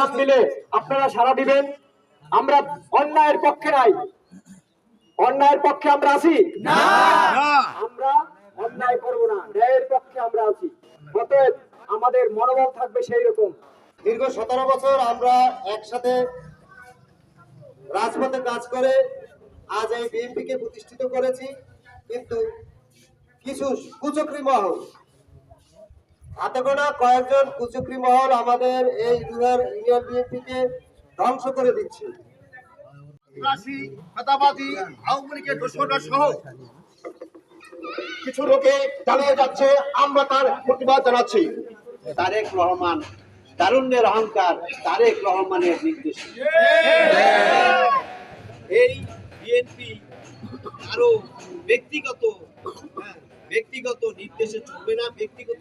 হাত মিলে আপনারা সারা দিবেন। আমরা অন্যায়ের পক্ষে নাই। অন্যায়ের পক্ষে আমরা আছি? আমরা অন্যায় করব না। ন্যায়ের পক্ষে আমরা আছি। অতএব আমাদের মনোবল থাকবে সেই রকম। দীর্ঘ সতেরো বছর আমরা একসাথে রাজপথে কাজ করে আজ এই বিএনপিকে প্রতিষ্ঠিত করেছি। কিন্তু কিছু কুচক্রি মহল হাতে গোনা কয়েকজন কুচক্রি মহল আমাদের এই দুয়ার ইউনিয়ন বিএনপিকে ধ্বংস করে দিচ্ছে। মেধাবাদী আওয়ামী লীগের দোষরা সহ কিছু লোকে চালিয়ে যাচ্ছে আমরা তার প্রতিবাদ জানাচ্ছি। তারেক রহমান তারুণ্যের অহংকার তারেক রহমানের নির্দেশ। এই বিএনপি আরও ব্যক্তিগত হ্যাঁ, ব্যক্তিগত নির্দেশে চলবে না ব্যক্তিগত.